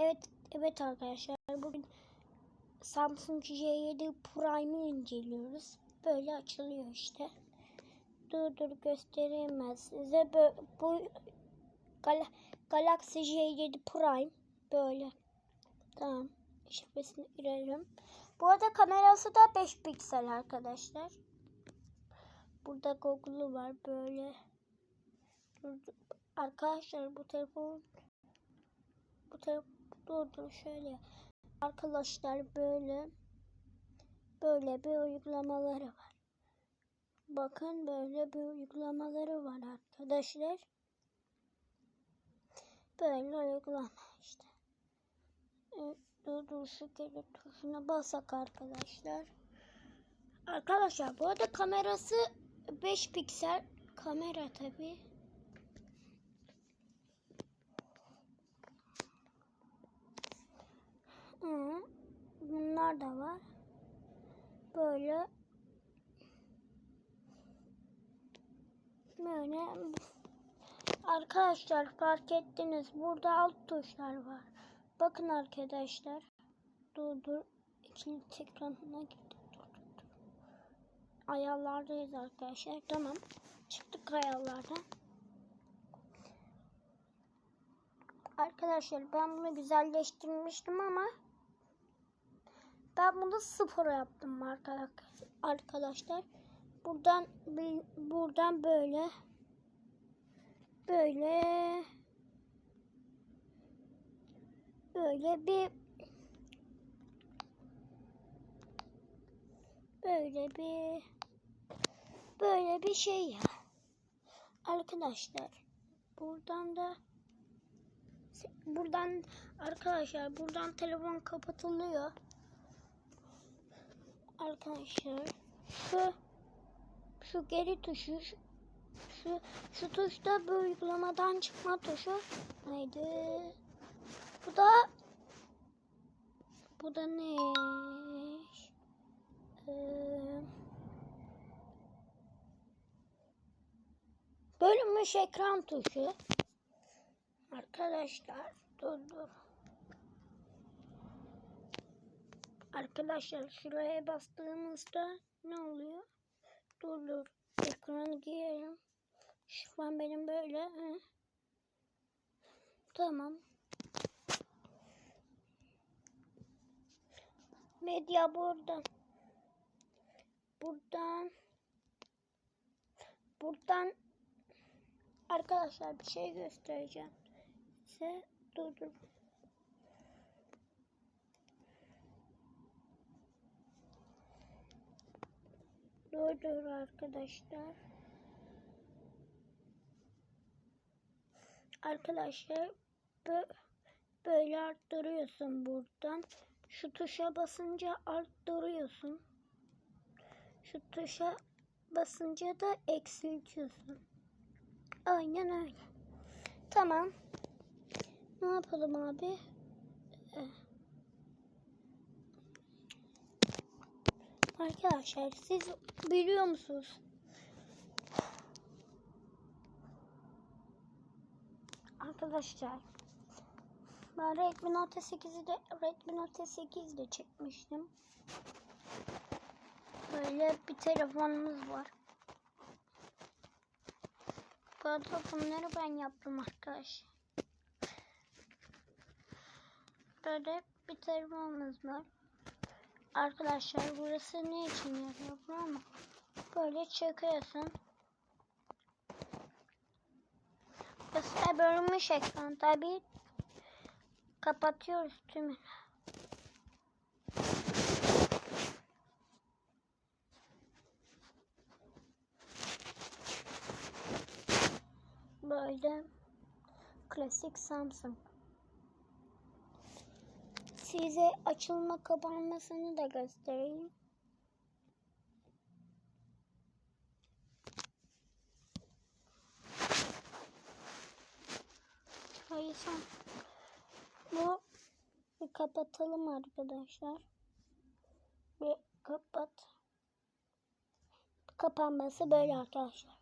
Evet, evet arkadaşlar. Bugün Samsung J7 Prime'ı inceliyoruz. Böyle açılıyor işte. Dur dur göstereyim ben size. Bu, bu Gal Galaxy J7 Prime böyle. Tamam. Şifresini girelim. Bu arada kamerası da 5 piksel arkadaşlar. Burada Google'u var böyle. Dur, dur. Arkadaşlar bu telefon bu telefon dur dur şöyle. Arkadaşlar böyle böyle bir uygulamaları var. Bakın böyle bir uygulamaları var arkadaşlar. Böyle uygulama işte. Evet, dur şu geri tuşuna basak arkadaşlar. Arkadaşlar bu arada kamerası 5 piksel kamera tabi. Hı, bunlar da var. Böyle böyle arkadaşlar fark ettiniz burada alt tuşlar var. Bakın arkadaşlar. Dur dur. İkinci ekranına dur. Ayarlardayız arkadaşlar. Tamam. Çıktık ayarlardan. Arkadaşlar ben bunu güzelleştirmiştim ama ben bunu sıfır yaptım arkadaşlar. Buradan buradan böyle böyle böyle bir böyle bir böyle bir şey ya. Arkadaşlar buradan da buradan arkadaşlar buradan telefon kapatılıyor. Arkadaşlar şu şu geri tuşu şu şu, şu tuş da bu uygulamadan çıkma tuşu. Haydi. Bu da bu da ne? Ee, bölünmüş ekran tuşu. Arkadaşlar dur dur. Arkadaşlar şuraya bastığımızda ne oluyor? Dur dur. Ekranı giyelim. Şu an benim böyle. He. Tamam. Medya buradan. Buradan. Buradan. Arkadaşlar bir şey göstereceğim. Size dur. Dur dur arkadaşlar. Arkadaşlar böyle arttırıyorsun buradan. Şu tuşa basınca arttırıyorsun. Şu tuşa basınca da eksiltiyorsun. Aynen öyle. Tamam. Ne yapalım abi? Arkadaşlar siz biliyor musunuz? Arkadaşlar ben Redmi Note 8'i de Redmi Note 8 de çekmiştim. Böyle bir telefonumuz var. Bu bunları ben yaptım arkadaşlar. Böyle bir telefonumuz var. Arkadaşlar burası ne için yarıyor ama böyle çekiyorsun. Burası bölünmüş ekran tabi kapatıyoruz tümünü. Böyle klasik Samsung. Size açılma kapanmasını da göstereyim. Hayır son. Bu bir kapatalım arkadaşlar. Bir kapat. Kapanması böyle arkadaşlar.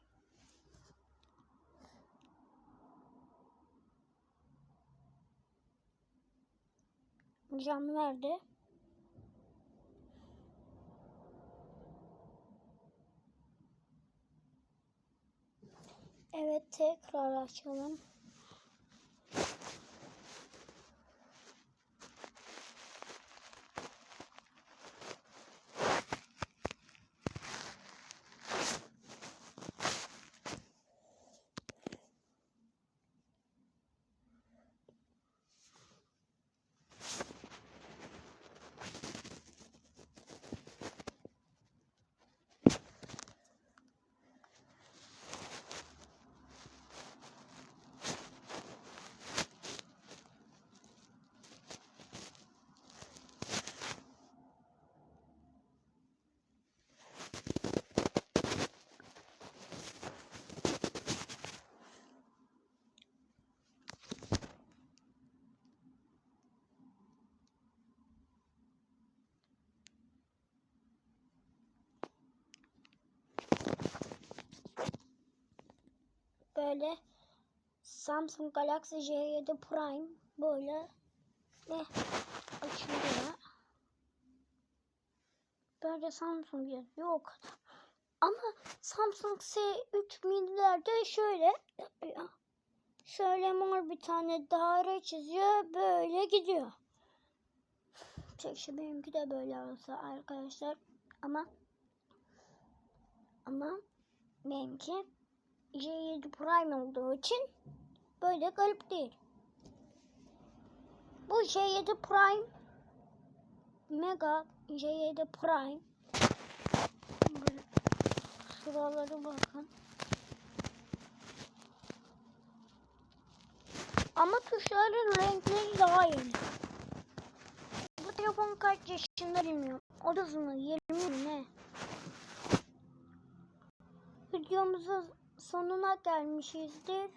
Cam nerede? Evet tekrar açalım. Böyle Samsung Galaxy J7 Prime böyle ve açılıyor. Böyle Samsung yazıyor o kadar. Ama Samsung S3 minilerde şöyle yapıyor. Şöyle mor bir tane daire çiziyor. Böyle gidiyor. Keşke benimki de böyle olsa arkadaşlar. Ama ama benimki J7 Prime olduğu için böyle garip değil. Bu J7 Prime Mega J7 Prime Böyle Şuralara bakın. Ama tuşların renkleri daha yeni. Bu telefon kaç yaşında bilmiyorum. 30 mu 20 mi ne? Videomuzun sonuna gelmişizdir.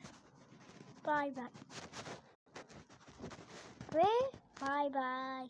Bay bay. Ve bay bay.